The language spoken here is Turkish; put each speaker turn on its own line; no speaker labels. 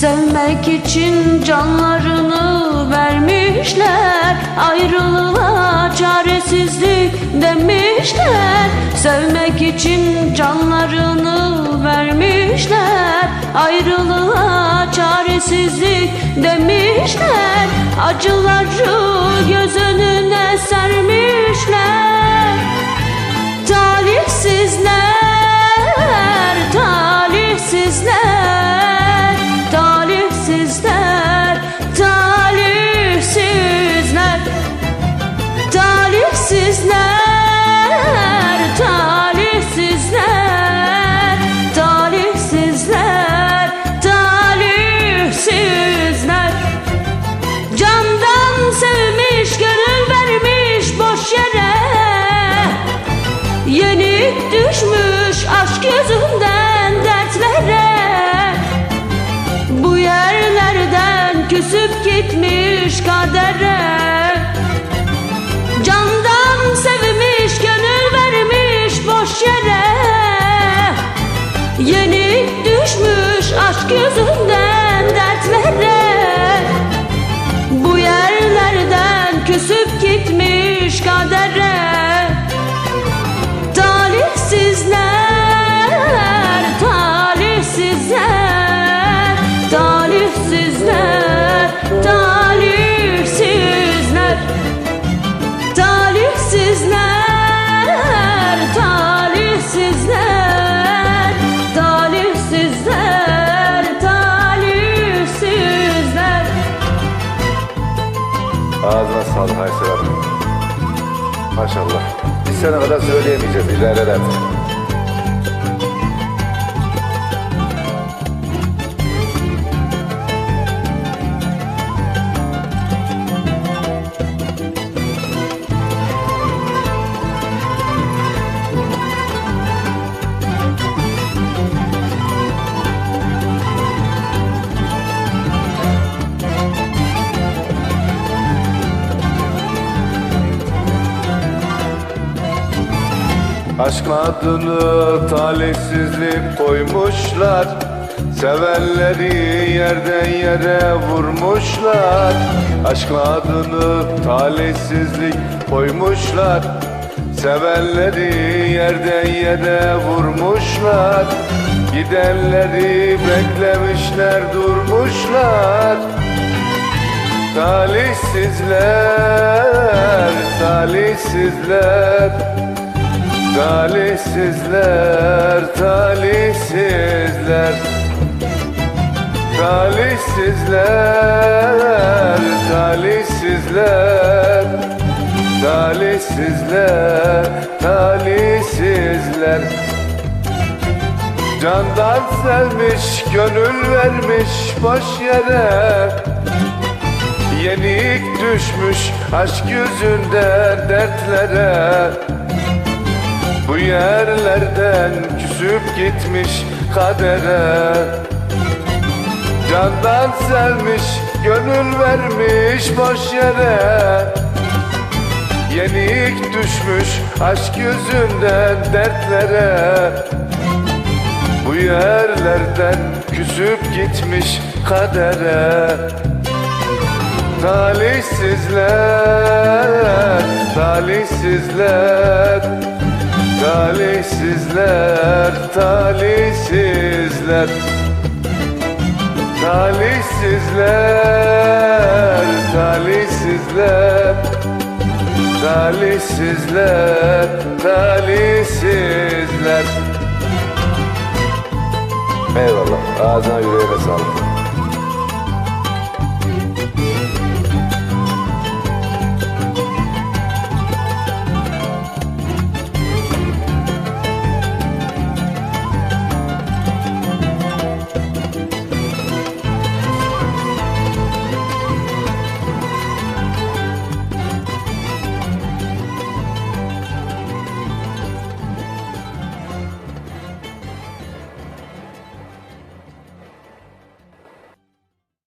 Sevmek için canlarını vermişler. Ayrılığa çaresizlik demişler. Sevmek için canlarını vermişler. Ayrılığa çaresizlik demişler. Acıları göz önüne sermişler. Talihsizler, küsüp gitmiş kadere. Candan sevmiş gönül vermiş boş yere. Yenik düşmüş aşk yüzünden
Maşallah. Biz sene kadar söyleyemeyeceğiz. İlerler Aşk adını talihsizlik koymuşlar. Sevenleri yerden yere vurmuşlar. Aşk adını talihsizlik koymuşlar. Sevenleri yerden yere vurmuşlar. Gidenleri beklemişler durmuşlar. Talihsizler, talihsizler Talihsizler, talihsizler. Talihsizler, talihsizler. Talihsizler, talihsizler. Candan sevmiş, gönül vermiş boş yere. Yenik düşmüş aşk yüzünden dertlere Bu yerlerden küsüp gitmiş kadere. Candan sevmiş, gönül vermiş boş yere. Yenik düşmüş aşk yüzünden dertlere. Bu yerlerden küsüp gitmiş kadere. Talihsizler, talihsizler Talihsizler, talihsizler. Talihsizler, talihsizler. Talihsizler, talihsizler. Eyvallah, ağzına yüreğine sağlık